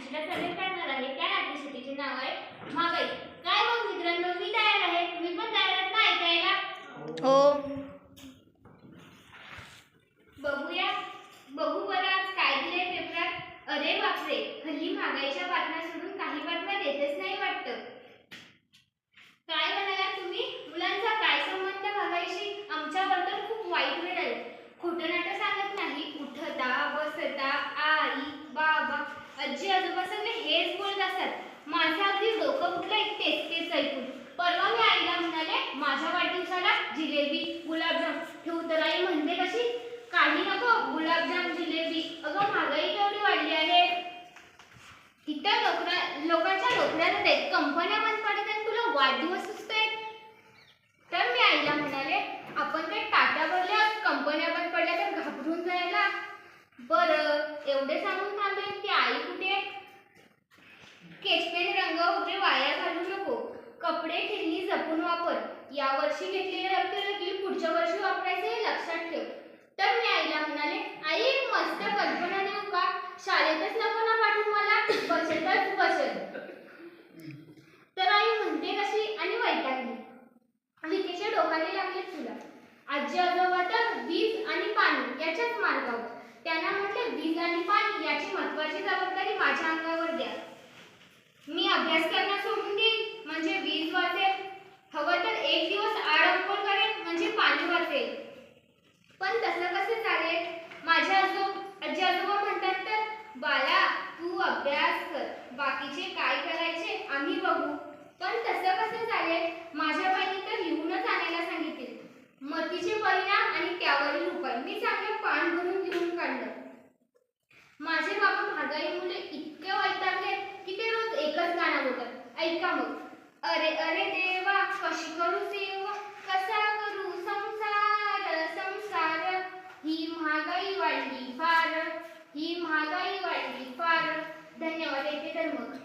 नाट्यशाला सादर करणार आहे. त्या नाट्यशाळेचे नाव आहे महागाई काय मग मित्रांनो मी तयार आहे. तुम्ही पण तयार आहात ना ऐकायला? हो. बघूया. बघू बरं आज काय दिलंय पेपरात. अरे बापरे हल्ली महागाईच्या बातम्या आजी आजोबा सगळे हेच बोलत असतात. माझं अगदी डोकं उठलंय तेच तेच ऐकून. परवा मी आईला म्हणाले माझ्या वाढदिवसाला जिलेबी गुलाबजाम ठेवू तर आई म्हणते कशी? काही नको गुलाबजाम जिलेबी. अगं महागाई केवढी वाढली आहे. इतर नोकऱ्या लोकांच्या नोकऱ्या जात आहेत कंपन्या बंद पडत आहेत तुला वाढदिवस सुचतोय तर मी आईला म्हणाले आपण काय टाटा भरल्या? कंपन्या बंद पडल्या तर घाबरून जायला? बरं एवढे सांगून थांबेल की आई कपडे खेळणी जपून वापर. यावर्षी घेतलेले रक्त पुढच्या वर्षी वापरायचे हे लक्षात ठेव. तर मी आईला म्हणाले आई एक मस्त कल्पना देऊ का? शाळेतच नको ना पाठवून मला? बचतच बचत. तर आई म्हणते कशी आणि वैतागली. विकेच्या डोकाने लागले तुला आजी आजोबा तर वीज आणि पाणी याच्याच मार्गावर. त्यांना म्हटले वीज आणि पाणी याची महत्वाची जबाबदारी पाणी पण तसं कसं चालेल? माझ्या आजो आजी आजोबा म्हणतात तर बाळा तू अभ्यास कर. बाकीचे काय करायचे आम्ही बघू. पण तसं कसं चालेल? माझ्या बहिणी तर लिहूनच आणायला सांगितले. मतीचे परिणाम आणि त्यावरील उपाय. मी चांगले पान भरून लिहून काढलं. माझे बाबा महागाई मुले इतके वैतागले की ते रोज एकच गाणं बोलतात. ऐका मग. अरे अरे देवा कशी करू सेवा कसा करू संसार संसार ही महागाई वाढली फार ही महागाई वाढली. फार धन्यवाद येते तर मग.